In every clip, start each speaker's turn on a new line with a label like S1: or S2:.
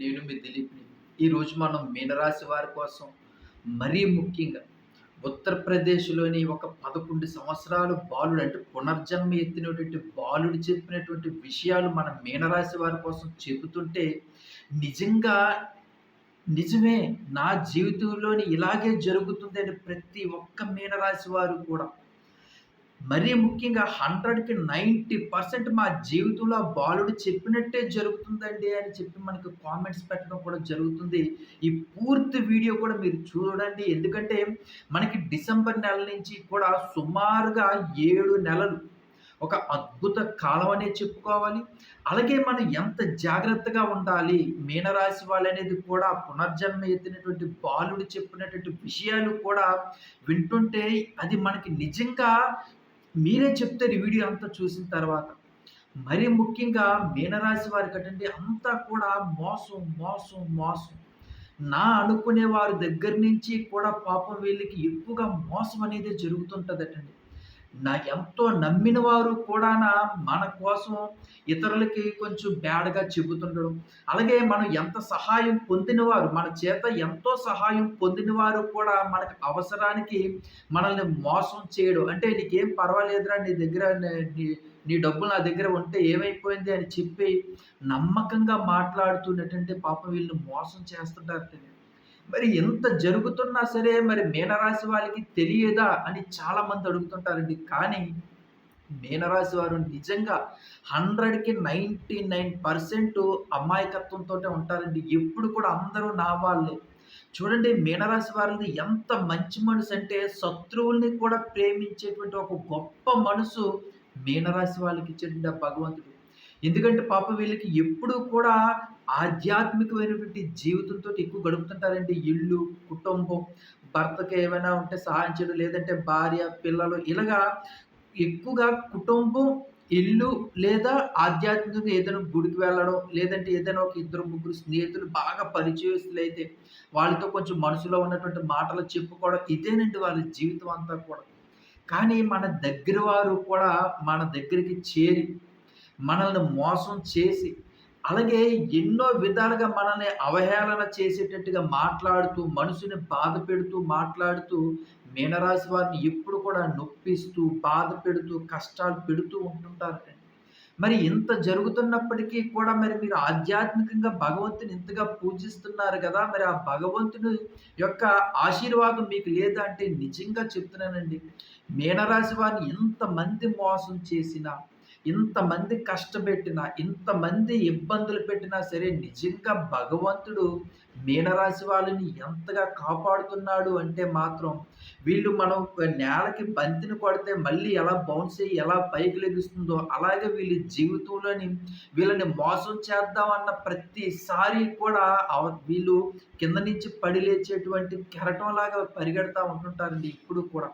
S1: నేను మీ దిలీప్ని ఈరోజు మనం మీనరాశి వారి కోసం మరీ ముఖ్యంగా ఉత్తరప్రదేశ్లోని ఒక పదకొండు సంవత్సరాలు బాలుడు అంటే పునర్జన్మ ఎత్తినటువంటి బాలుడు చెప్పినటువంటి విషయాలు మన మీనరాశి వారి కోసం చెబుతుంటే నిజంగా నిజమే నా జీవితంలోని ఇలాగే జరుగుతుందని ప్రతి ఒక్క మీనరాశి వారు కూడా మరీ ముఖ్యంగా హండ్రెడ్కి నైంటీ పర్సెంట్ మా జీవితంలో బాలుడు చెప్పినట్టే జరుగుతుందండి అని చెప్పి మనకి కామెంట్స్ పెట్టడం కూడా జరుగుతుంది. ఈ పూర్తి వీడియో కూడా మీరు చూడండి. ఎందుకంటే మనకి డిసెంబర్ నెల నుంచి కూడా సుమారుగా ఏడు నెలలు ఒక అద్భుత కాలం అనే చెప్పుకోవాలి. అలాగే మనం ఎంత జాగ్రత్తగా ఉండాలి మీనరాశి వాళ్ళు అనేది కూడా పునర్జన్మ ఎత్తినటువంటి బాలుడు చెప్పినటువంటి విషయాలు కూడా వింటుంటే అది మనకి నిజంగా మీరే చెప్తారు ఈ వీడియో అంతా చూసిన తర్వాత మరి ముఖ్యంగా మీనరాశి వారికి అటండి అంతా కూడా మోసం మోసం మోసం. నా అనుకునే వారి దగ్గర నుంచి కూడా పాపం వీళ్ళకి ఎక్కువగా మోసం అనేది జరుగుతుంటుందటండి. నా ఎంతో నమ్మిన వారు కూడా మన కోసం ఇతరులకి కొంచెం బ్యాడ్గా చెబుతుండడం. అలాగే మనం ఎంత సహాయం పొందినవారు మన చేత ఎంతో సహాయం పొందినవారు కూడా మనకు అవసరానికి మనల్ని మోసం చేయడం. అంటే నీకేం పర్వాలేదురా నీ దగ్గర నీ నీ డబ్బులు నా దగ్గర ఉంటే ఏమైపోయింది అని చెప్పి నమ్మకంగా మాట్లాడుతున్నటువంటి పాపం వీళ్ళని మోసం చేస్తుంటారు. మరి ఎంత జరుగుతున్నా సరే మరి మీనరాశి వాళ్ళకి తెలియదా అని చాలామంది అడుగుతుంటారండి. కానీ మీనరాశి వారు నిజంగా హండ్రెడ్కి నైంటీ నైన్ పర్సెంట్ అమాయకత్వంతో ఉంటారండి. ఎప్పుడు కూడా అందరూ నా వాళ్ళే. చూడండి మీనరాశి వారిది ఎంత మంచి మనసు అంటే శత్రువుల్ని కూడా ప్రేమించేటువంటి ఒక గొప్ప మనసు మీనరాశి వాళ్ళకి ఇచ్చేటువంటి భగవంతుడు. ఎందుకంటే పాప వీళ్ళకి ఎప్పుడూ కూడా ఆధ్యాత్మికమైనటువంటి జీవితంతో ఎక్కువ గడుపుతుంటారండి. ఇల్లు కుటుంబం భర్తకి ఏమైనా ఉంటే సహాయం చేయడం లేదంటే భార్య పిల్లలు ఇలాగా ఎక్కువగా కుటుంబం ఇల్లు లేదా ఆధ్యాత్మికంగా ఏదైనా గుడికి వెళ్ళడం లేదంటే ఏదైనా ఒక ఇద్దరు ముగ్గురు స్నేహితులు బాగా పరిచయస్తులు అయితే వాళ్ళతో కొంచెం మనసులో ఉన్నటువంటి మాటలు చెప్పుకోవడం ఇదేనండి వాళ్ళ జీవితం అంతా కూడా. కానీ మన దగ్గర వారు కూడా మన దగ్గరికి చేరి మనల్ని మోసం చేసి అలాగే ఎన్నో విధాలుగా మనల్ని అవహేళన చేసేటట్టుగా మాట్లాడుతూ మనసుని బాధ పెడుతూ మాట్లాడుతూ మీనరాశి వారిని ఎప్పుడు కూడా నొప్పిస్తూ బాధ పెడుతూ కష్టాలు పెడుతూ ఉంటుంటారు మరి ఇంత జరుగుతున్నప్పటికీ కూడా మరి మీరు ఆధ్యాత్మికంగా భగవంతుని ఇంతగా పూజిస్తున్నారు కదా మరి ఆ భగవంతుని యొక్క ఆశీర్వాదం మీకు లేదా అంటే నిజంగా చెప్తున్నానండి. మీనరాశి వారిని ఎంతమంది మోసం చేసినా ఇంతమంది కష్టపెట్టినా ఇంతమంది ఇబ్బందులు పెట్టినా సరే నిజంగా భగవంతుడు మీనరాశి వాళ్ళని ఎంతగా కాపాడుతున్నాడు అంటే మాత్రం వీళ్ళు మనం నేలకి బంతిని కొడితే మళ్ళీ ఎలా బౌన్స్ అయ్యి ఎలా పైకి లెగుస్తుందో అలాగే వీళ్ళ జీవితంలోని వీళ్ళని మోసం చేద్దామన్న ప్రతిసారి కూడా వీళ్ళు కింద నుంచి పడి లేచేటువంటి కెరటంలాగా పరిగెడతా ఉంటుంటారండి ఇప్పుడు కూడా.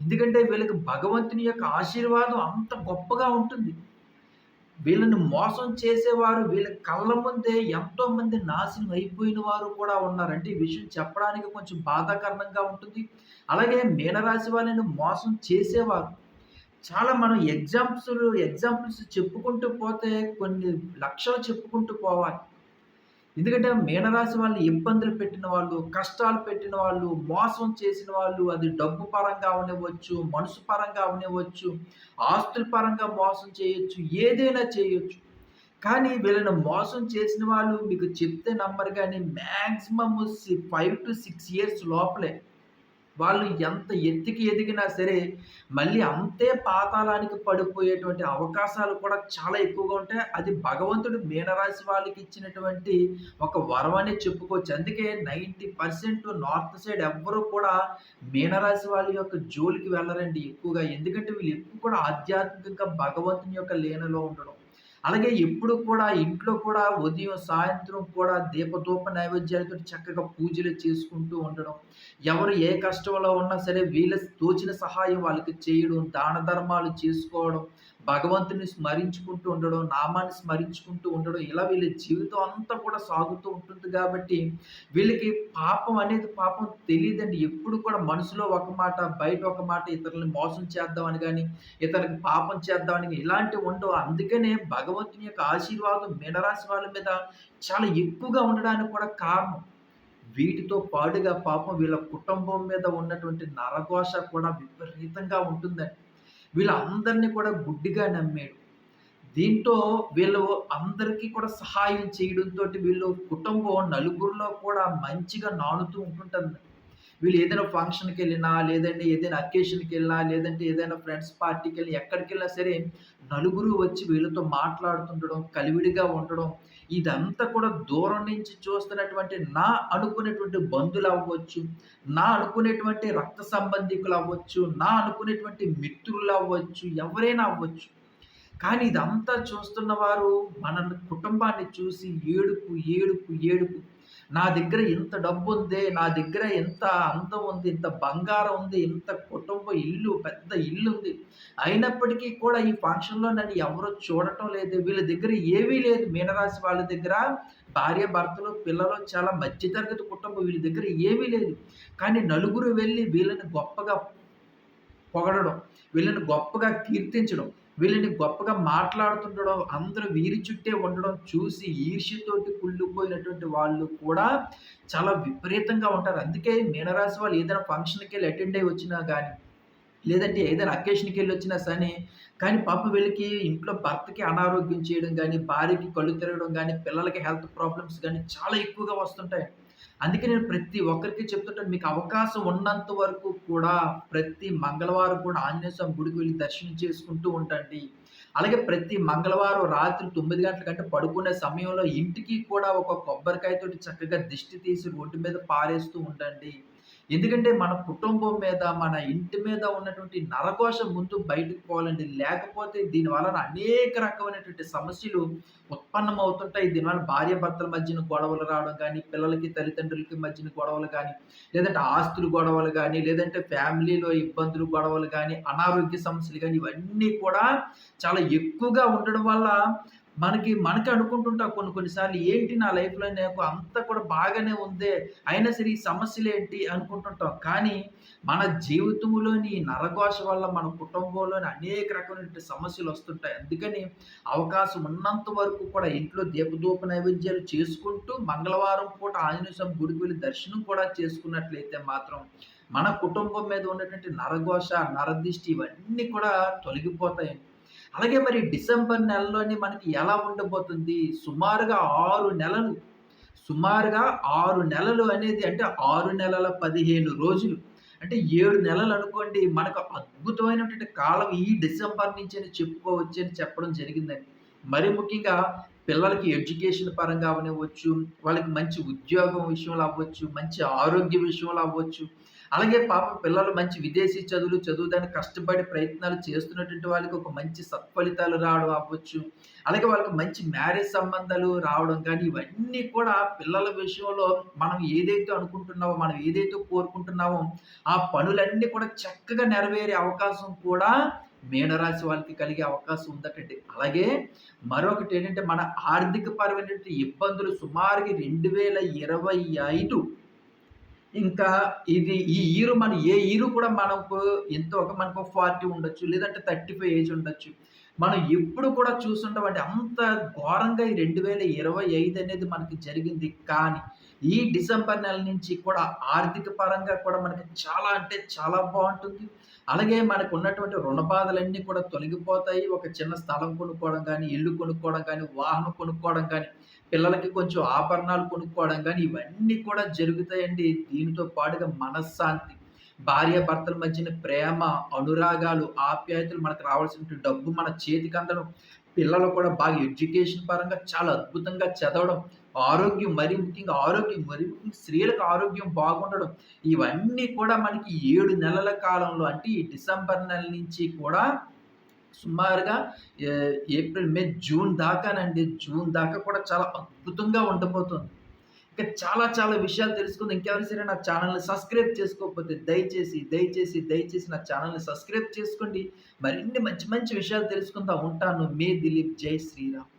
S1: ఎందుకంటే వీళ్ళకి భగవంతుని యొక్క ఆశీర్వాదం అంత గొప్పగా ఉంటుంది. వీళ్ళని మోసం చేసేవారు వీళ్ళ కళ్ళ ముందే ఎంతో మంది నాశనం అయిపోయిన వారు కూడా ఉన్నారంటే ఈ విషయం చెప్పడానికి కొంచెం బాధాకరణంగా ఉంటుంది. అలాగే మీనరాశి వాళ్ళని మోసం చేసేవారు. చాలా మనం ఎగ్జాంపుల్స్ ఎగ్జాంపుల్స్ చెప్పుకుంటూ పోతే కొన్ని లక్షలు చెప్పుకుంటూ పోవాలి. ఎందుకంటే మీనరాశి వాళ్ళు ఇబ్బందులు పెట్టిన వాళ్ళు కష్టాలు పెట్టిన వాళ్ళు మోసం చేసిన వాళ్ళు అది డబ్బు పరంగా ఉండవచ్చు మనసు పరంగా ఉండవచ్చు ఆస్తుల పరంగా మోసం చేయొచ్చు ఏదైనా చేయొచ్చు. కానీ వీళ్ళని మోసం చేసిన వాళ్ళు మీకు చెప్తే నంబర్ కానీ maximum five to six years లోపలే. వాళ్ళు ఎంత ఎత్తికి ఎదిగినా సరే మళ్ళీ అంతే పాతాళానికి పడిపోయేటువంటి అవకాశాలు కూడా చాలా ఎక్కువగా ఉంటాయి. అది భగవంతుడు మీనరాశి వాళ్ళకి ఇచ్చినటువంటి ఒక వరం అనే చెప్పుకోవచ్చు. అందుకే నైంటీ పర్సెంట్ నార్త్ సైడ్ ఎవ్వరూ కూడా మీనరాశి వాళ్ళ యొక్క జోలికి వెళ్ళరండి ఎక్కువగా. ఎందుకంటే వీళ్ళు ఎక్కువ కూడా ఆధ్యాత్మికంగా భగవంతుని యొక్క లేనలో ఉండడం అలాగే ఎప్పుడు కూడా ఇంట్లో కూడా ఉదయం సాయంత్రం కూడా దీపధూప నైవేద్యాలతో చక్కగా పూజలు చేసుకుంటూ ఉండడం. ఎవరు ఏ కష్టంలో ఉన్నా సరే వీళ్ళ తోచిన సహాయం వాళ్ళకి చేయడం దాన ధర్మాలు చేసుకోవడం భగవంతుని స్మరించుకుంటూ ఉండడం, నామాన్ని స్మరించుకుంటూ ఉండడం ఇలా వీళ్ళ జీవితం అంతా కూడా సాగుతూ ఉంటుంది కాబట్టి వీళ్ళకి పాపం అనేది పాపం తెలియదండి ఎప్పుడు కూడా మనసులో ఒక మాట, బయట ఒక మాట ఇతరులని మోసం చేద్దామని కానీ ఇతరులకు పాపం చేద్దామని ఇలాంటివి ఉండవు. అందుకనే భగవంతుని యొక్క ఆశీర్వాదం మీనరాశి వాళ్ళ మీద చాలా ఎక్కువగా ఉండడానికి కూడా కారణం. వీటితో పాటుగా పాపం వీళ్ళ కుటుంబం మీద ఉన్నటువంటి నరఘోష కూడా విపరీతంగా ఉంటుందండి. వీళ్ళందరిని కూడా గుడ్డిగా నమ్మాడు. దీంతో వీళ్ళు అందరికీ కూడా సహాయం చేయడంతో వీళ్ళు కుటుంబం నలుగురిలో కూడా మంచిగా నానుతూ ఉంటుంటుంది. వీళ్ళు ఏదైనా ఫంక్షన్కి వెళ్ళినా లేదంటే ఏదైనా అకేషన్‌కెళ్ళినా, లేదంటే ఏదైనా ఫ్రెండ్స్ పార్టీకి వెళ్ళి ఎక్కడికెళ్ళినా సరే నలుగురు వచ్చి వీళ్ళతో మాట్లాడుతుండడం, కలివిడిగా ఉండడం, ఇదంతా కూడా దూరం నుంచి చూస్తున్నటువంటి నా అనుకునేటువంటి బంధువులు అవ్వచ్చు నా అనుకునేటువంటి రక్త సంబంధికులు అవ్వచ్చు నా అనుకునేటువంటి మిత్రులు అవ్వచ్చు ఎవరైనా అవ్వచ్చు. కానీ ఇదంతా చూస్తున్న వారు మన కుటుంబాన్ని చూసి ఏడుపు, ఏడుపు, ఏడుపు. నా దగ్గర ఇంత డబ్బుందే, నా దగ్గర ఇంత అందం ఉంది, ఇంత బంగారం ఉంది, ఇంత కుటుంబ ఇల్లు, పెద్ద ఇల్లు ఉంది అయినప్పటికీ కూడా ఈ ఫంక్షన్‌లో నన్ను ఎవరు చూడటం లేదు. వీళ్ళ దగ్గర ఏమీ లేదు. మీనరాశి వాళ్ళ దగ్గర భార్య, భర్తలు, పిల్లలు చాలా మధ్య తరగతి కుటుంబం. వీళ్ళ దగ్గర ఏమీ లేదు. కానీ నలుగురు వెళ్ళి వీళ్ళని గొప్పగా పొగడడం, వీళ్ళని గొప్పగా కీర్తించడం, వీళ్ళని గొప్పగా మాట్లాడుతుండడం, అందరూ వీరి చుట్టే ఉండడం చూసి ఈర్ష్యతోటి కుళ్ళిపోయినటువంటి వాళ్ళు కూడా చాలా విపరీతంగా ఉంటారు. అందుకే మీనరాశి వాళ్ళు ఏదైనా ఫంక్షన్‌కెళ్ళి అటెండ్ అయ్యి వచ్చినా కానీ లేదంటే ఏదైనా అకేషన్కి వెళ్ళి వచ్చినా సరే కానీ పాప వీళ్ళకి ఇంట్లో భర్తకి అనారోగ్యం చేయడం కానీ భార్యకి కళ్ళు తిరగడం కానీ పిల్లలకి హెల్త్ ప్రాబ్లమ్స్ కానీ చాలా ఎక్కువగా వస్తుంటాయి. అందుకే నేను ప్రతి ఒక్కరికి చెప్తుంటాను. మీకు అవకాశం ఉన్నంత వరకు కూడా ప్రతి మంగళవారం కూడా ఆంజనేయ స్వామి గుడికి వెళ్ళి దర్శనం చేసుకుంటూ ఉండండి. అలాగే ప్రతి మంగళవారం రాత్రి తొమ్మిది గంటల కంటే పడుకునే సమయంలో ఇంటికి కూడా ఒక కొబ్బరికాయతోటి చక్కగా దిష్టి తీసి రోడ్డు మీద పారేస్తూ ఉండండి. ఎందుకంటే మన కుటుంబం మీద, మన ఇంటి మీద ఉన్నటువంటి నరఘోష ముందు బయటకు పోవాలండి. లేకపోతే దీని వలన అనేక రకమైనటువంటి సమస్యలు ఉత్పన్నమవుతుంటాయి. దీనివల్ల భార్యాభర్తల మధ్యన గొడవలు రావడం కానీ పిల్లలకి, తల్లిదండ్రులకి మధ్యన గొడవలు కానీ లేదంటే ఆస్తులు గొడవలు కానీ లేదంటే ఫ్యామిలీలో ఇబ్బందులు, గొడవలు కానీ అనారోగ్య సమస్యలు కానీ ఇవన్నీ కూడా చాలా ఎక్కువగా ఉండడం వల్ల మనకి మనకి అనుకుంటుంటాం కొన్ని కొన్నిసార్లు ఏంటి నా లైఫ్‌లో నాకు అంతా కూడా బాగానే ఉందే. అయినా సరే ఈ సమస్యలు ఏంటి అనుకుంటుంటాం. కానీ మన జీవితంలోని నరఘోష వల్ల మన కుటుంబంలోని అనేక రకమైనటువంటి సమస్యలొస్తుంటాయి. అందుకని అవకాశం ఉన్నంత వరకు కూడా ఇంట్లో దీపధూప నైవేద్యాలు చేసుకుంటూ మంగళవారం పూట ఆంజనేయ స్వామి గుడికి వెళ్ళి దర్శనం కూడా చేసుకున్నట్లయితే మాత్రం మన కుటుంబం మీద ఉన్నటువంటి నరఘోష, నరదిష్టి ఇవన్నీ కూడా తొలగిపోతాయండి. అలాగే మరి డిసెంబర్ నెలలోనే మనకి ఎలా ఉండబోతుంది? సుమారుగా ఆరు నెలలు, సుమారుగా ఆరు నెలలు అనేది అంటే ఆరు నెలల 15 రోజులు. అంటే ఏడు నెలలు అనుకోండి. మనకు అద్భుతమైనటువంటి కాలం ఈ డిసెంబర్ నుంచి అని చెప్పుకోవచ్చని చెప్పడం జరిగిందండి. మరి ముఖ్యంగా పిల్లలకి ఎడ్యుకేషన్ పరంగా అవనివ్వచ్చు వాళ్ళకి మంచి ఉద్యోగం విషయంలో అవ్వచ్చు, మంచి ఆరోగ్య విషయంలో అవ్వచ్చు. అలాగే పాప పిల్లలు మంచి విదేశీ చదువులు చదువుదానికి కష్టపడి ప్రయత్నాలు చేస్తున్నటువంటి వాళ్ళకి ఒక మంచి సత్ఫలితాలు రావడం అవ్వచ్చు. అలాగే వాళ్ళకి మంచి మ్యారేజ్ సంబంధాలు రావడం కానీ ఇవన్నీ కూడా పిల్లల విషయంలో మనం ఏదైతే అనుకుంటున్నామో, మనం ఏదైతే కోరుకుంటున్నామో, ఆ పనులన్నీ కూడా చక్కగా నెరవేరే అవకాశం కూడా మీనరాశి వాళ్ళకి కలిగే అవకాశం ఉందటండి. అలాగే మరొకటి ఏంటంటే మన ఆర్థిక పరమైనటువంటి ఇబ్బందులు సుమారుగా 2025 ఇంకా ఇది ఈ ఇయర్ మన ఏ ఇయర్ కూడా మనకు ఎంతో ఒక మనకు 40 ఉండొచ్చు. లేదంటే 35 ఏజ్ ఉండొచ్చు. మనం ఎప్పుడు కూడా చూసుంటామంటే అంత ఘోరంగా ఈ 2025 అనేది మనకి జరిగింది. కానీ ఈ డిసెంబర్ నెల నుంచి కూడా ఆర్థిక పరంగా కూడా మనకి చాలా అంటే చాలా బాగుంటుంది అలాగే మనకు ఉన్నటువంటి రుణ బాధలన్నీ కూడా తొలగిపోతాయి. ఒక చిన్న స్థలం కొనుక్కోవడం కానీ ఇల్లు కొనుక్కోవడం కానీ వాహనం కొనుక్కోవడం కానీ పిల్లలకి కొంచెం ఆభరణాలు కొనుక్కోవడం కానీ ఇవన్నీ కూడా జరుగుతాయండి. దీనితో పాటుగా మనశ్శాంతి, భార్యాభర్తల మధ్యన ప్రేమ, అనురాగాలు, ఆప్యాయతలు మనకు రావాల్సిన డబ్బు మన చేతికి అందడం పిల్లలు కూడా బాగా ఎడ్యుకేషన్ పరంగా చాలా అద్భుతంగా చదవడం, ఆరోగ్యం మరి ముఖ్యంగా ఆరోగ్యం మరి ముఖ్యంగా స్త్రీలకు ఆరోగ్యం బాగుండడం, ఇవన్నీ కూడా మనకి ఏడు నెలల కాలంలో అంటే ఈ డిసెంబర్ నెల నుంచి కూడా సుమారుగా ఏప్రిల్, మే, జూన్ దాకానండి. జూన్ దాకా కూడా చాలా అద్భుతంగా ఉండబోతుంది. ఇంకా చాలా చాలా విషయాలు తెలుసుకుంది ఇంకెవరి సరే నా ఛానల్ని సబ్స్క్రైబ్ చేసుకోకపోతే దయచేసి, దయచేసి, దయచేసి నా ఛానల్ని సబ్స్క్రైబ్ చేసుకోండి. మరిన్ని మంచి మంచి విషయాలు తెలుసుకుందాం. ఉంటాను. మే దిలీప్. జై శ్రీరామ్.